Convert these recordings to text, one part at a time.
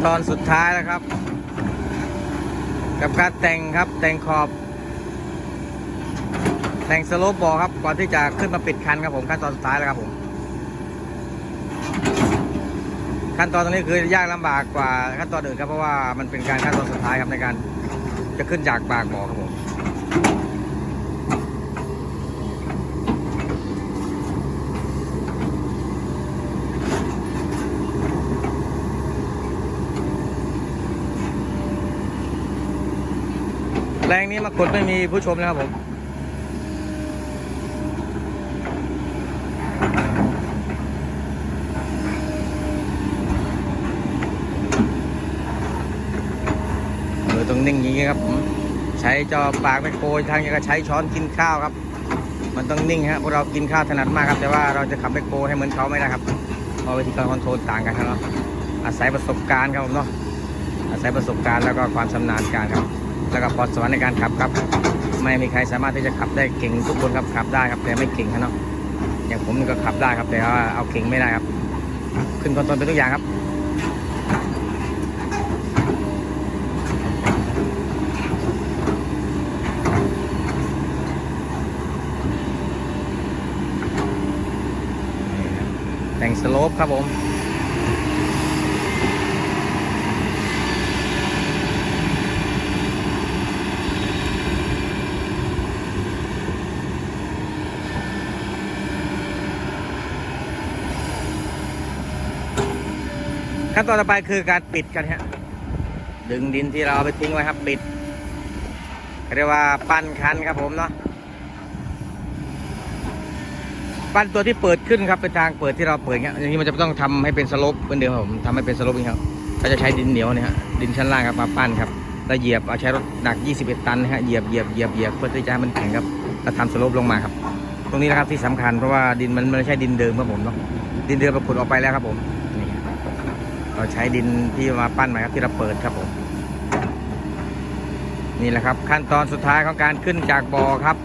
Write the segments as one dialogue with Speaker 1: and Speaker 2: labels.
Speaker 1: ขั้นตอนสุดท้ายแล้วครับ กับการแต่งครับแต่งขอบ แต่งสโลปบอครับ ก่อนที่จะขึ้นมาปิดคันครับผมขั้นตอนสุดท้ายแล้วครับผม ขั้นตอนตรงนี้คือยากลำบากกว่าขั้นตอนอื่นครับเพราะว่ามันเป็นการขั้นตอนสุดท้ายครับในการ จะขึ้นจากปากบ่อครับผม แรงนี้มากดไม่มีผู้ชมนะครับผมมือต้องนิ่งอย่างนี้ครับผมใช้จอปากไม่โกยทางยังก็ใช้ช้อนกินข้าวครับ มันต้องนิ่งฮะพวกเรากินข้าวถนัดมากครับ แต่ว่าเราจะขับไม่โกให้เหมือนเขาไม่ได้ครับเพราะวิธีการคอนโทรลต่างกันครับเนาะอาศัยประสบการณ์ครับผมเนาะอาศัยประสบการณ์แล้วก็ความชำนาญการครับ แล้วก็พรสวรรค์ในการขับครับไม่มีใครสามารถที่จะขับได้เก่งทุกคนครับขับได้ครับแต่ไม่เก่งครับเนาะอย่างผมนี่ก็ขับได้ครับแต่ว่าเอาเก่งไม่ได้ครับ ขึ้นคอนโทรลเป็นทุกอย่างครับแต่งสโลปครับผม ขั้นตอนต่อไปคือการปิดกันฮะดึงดินที่เราเอาไปทิ้งไว้ครับปิดเรียกว่าปั้นคันครับผมเนาะปั้นตัวที่เปิดขึ้นครับเป็นทางเปิดที่เราเปิดเงี้ยอย่างนี้มันจะต้องทำให้เป็นสลปเหมือนเดิมครับผมทำให้เป็นสลปอย่นี้ครับก็จะใช้ดินเหนียวเนี่ยฮะดินชั้นล่างครับมาปั้นครับแล้วเหยียบเอาใช้รถหนัก 21 ตันนะฮะเหยียบเหยียบเหยียบเหยียบเพื่อที่จะให้มันแข็งครับแล้วทำสลปลงมาครับ ตรงนี้นะครับที่สำคัญเพราะว่าดินมันไม่ใช่ดินเดิมครับผมเนาะดินเดิมเราขุดออกไปแล้วครับผม เราใช้ดินที่มาปั้นใหม่ครับที่เราเปิดครับผมนี่แหละครับ ขั้นตอนสุดท้ายของการขึ้นจากบ่อครับ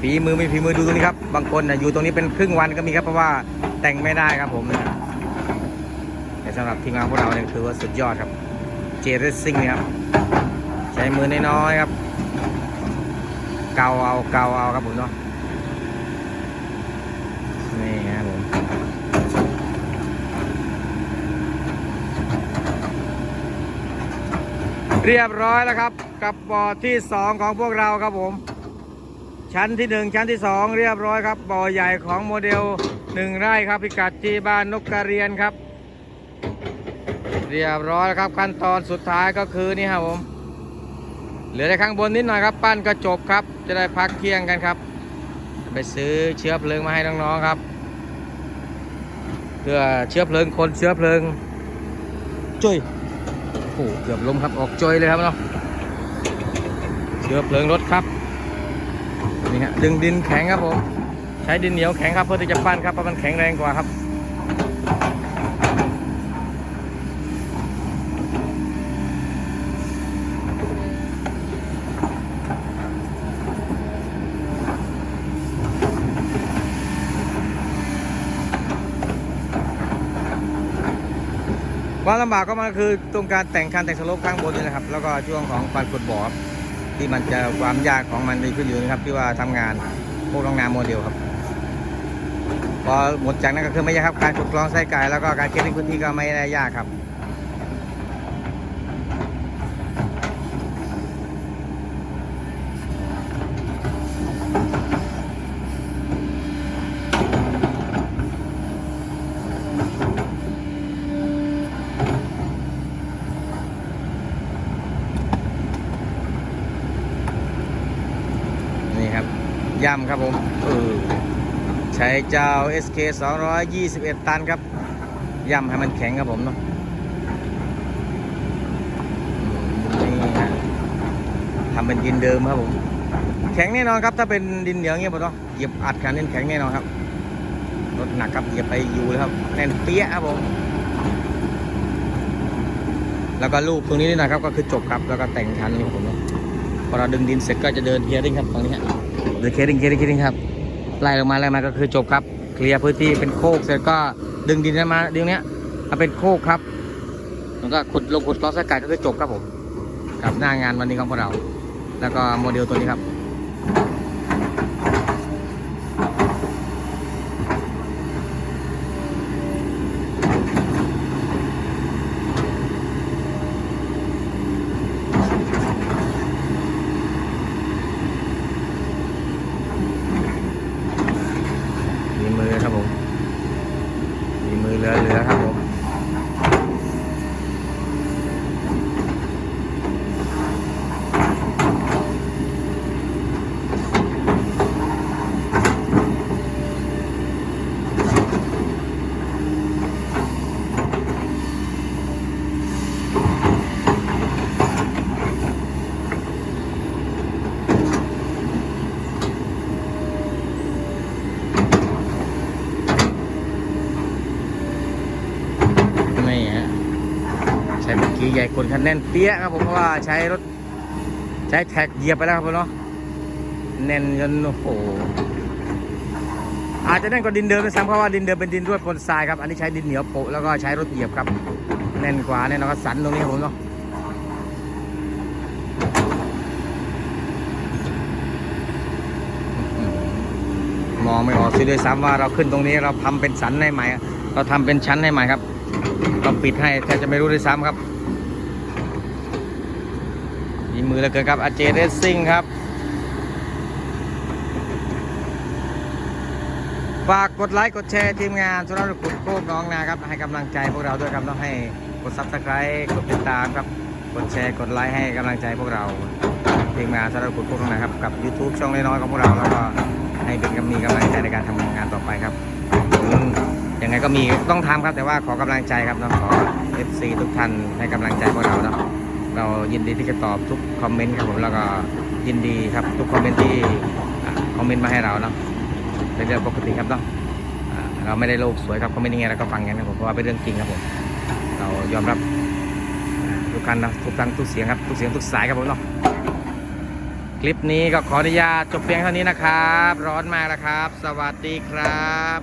Speaker 1: ฝีมือไม่ฝีมือดูตรงนี้ครับ บางคนนะอยู่ตรงนี้เป็นครึ่งวันก็มีครับเพราะว่าแต่งไม่ได้ครับผมแต่สำหรับทีมงานพวกเราเนี่ยถือว่าสุดยอดครับ เจเรสซิ่งนะครับใช้มือน้อยๆครับ เกาเอาเกาเอาครับผมเนาะ นี่ครับผม เรียบร้อยแล้วครับ กับบ่อที่สองของพวกเราครับผม ชั้นที่หนึ่งชั้นที่สองเรียบร้อยครับบ่อใหญ่ของโมเดลหนึ่งไร่ครับพิกัดที่บ้านนกกระเรียนครับ เรียบร้อยแล้วครับขั้นตอนสุดท้ายก็คือนี่ครับผมเหลือแต่ข้างบนนิดหน่อยครับ ปั้นก็จบครับ จะได้พักเที่ยงกันครับ ไปซื้อเชื้อเพลิงมาให้น้องๆครับเพื่อเชื้อเพลิงคนเชื้อเพลิงจุ้ย อ้เกือบล้มครับออกจอยเลยครับเนาะเชื้อเพลิงรถครับนี่ฮะดึงดินแข็งครับผมใช้ดินเหนียวแข็งครับเพื่อที่จะปั้นครับเพราะมันแข็งแรงกว่าครับ ความลำบากก็มันคือตรงการแต่งคันแต่งสโลปข้างบนนี่แหละครับ แล้วก็ช่วงของปันกดบ่อบที่มันจะความยากของมันมีขึ้นอยู่นะครับที่ว่าทำงานพวกโรงงานโมเดลครับ พอหมดจากนั้นก็คือไม่ยากครับการขุดกรองไส้ไก่แล้วก็การเก็บในพื้นที่ก็ไม่ได้ยากครับ นี่ครับ ย่ำครับผมเออใช้เจ้า SK 221 ตันครับย่ำให้มันแข็งครับผมเนาะอืมนี่ฮะทำเป็นดินเดิมครับผม แข็งแน่นอนครับ ถ้าเป็นดินเหนียวเงี้ยผมเนาะเหยียบอัดคันนี้แข็งแน่นอนครับรถหนักครับเหยียบไปอยู่เลยครับแน่นเปี้ยครับผมแล้วก็ลูกตรงนี้นี่นะครับก็คือจบครับแล้วก็แต่งคันนี้ครับผมเนาะพอเราดึงดินเสร็จก็จะเดินเคลียร์ดิ้งครับตรงนี้ฮะ เดินเคดิ้งเคดิ้งเคดิ้งครับไล่ลงมาไล่มาก็คือจบครับ เคลียร์พื้นที่เป็นโคกเสร็จก็ดึงดินมาดึงเนี้ยมาเป็นโคกครับแล้วก็ขุดลงขุดล้อสกัดก็คือจบครับผมกับหน้างานวันนี้ของพวกเรา แล้วก็โมเดลตัวนี้ครับ มีมือครับผม มีมือเหลือเหลือครับผม นี่ฮะใช้เมื่อกี้ใหญ่คนคันแน่นเปี้ยครับผมเพราะว่าใช้รถใช้แท็กเหยียบไปแล้วครับผมเนาะแน่นจนโอ้โหอาจจะแน่นกว่าดินเดิมด้วยซ้ำเพราะว่าดินเดิมเป็นดินด้วยปนทรายครับอันนี้ใช้ดินเหนียวโปะแล้วก็ใช้รถเหยียบครับ แน่นกว่าแน่นอนก็สันตรงนี้ครับผมเนาะมองไม่ออกซิด้วยซ้ำว่าเราขึ้นตรงนี้เราทำเป็นสันให้ใหม่ เราทำเป็นชั้นให้ใหม่ครับ เราปิดให้แทบจะไม่รู้ด้วยซ้ำครับมีมือเหลือเกินครับอาเจเรสซิ่งครับฝากกดไลค์กดแชร์ทีมงานสุรกุลโคกน้องนาครับให้กำลังใจพวกเราด้วยครับต้องให้กดซับสไครต์กดติดตามครับกดแชร์กดไลค์ให้กำลังใจพวกเราทีมงานสุรกุลโคกน้องนาครับกับ YouTube ช่องน้อยๆของพวกเราแล้วก็ให้เป็นกำมีกำลังใจในการทำงานต่อไปครับอืม ยังไงก็มีต้องทำครับแต่ว่าขอกำลังใจครับต้องขอ FC ทุกท่านให้กำลังใจพวกเราเนาะเรายินดีที่จะตอบทุกคอมเมนต์ครับผมแล้วก็ยินดีครับทุกคอมเมนต์ที่คอมเมนต์มาให้เราเนาะเป็นเรื่องปกติครับเนาะเราไม่ได้โลกสวยครับคอมเมนต์ยังไงเราก็ฟังอย่างนั้นครับผมเพราะว่าเป็นเรื่องจริงครับผมเรายอมรับทุกการนะทุกครั้งทุกเสียงครับทุกเสียงทุกสายครับผมเนาะคลิปนี้ก็ขออนุญาตจบเพียงเท่านี้นะครับ ร้อนมากแล้วครับ สวัสดีครับ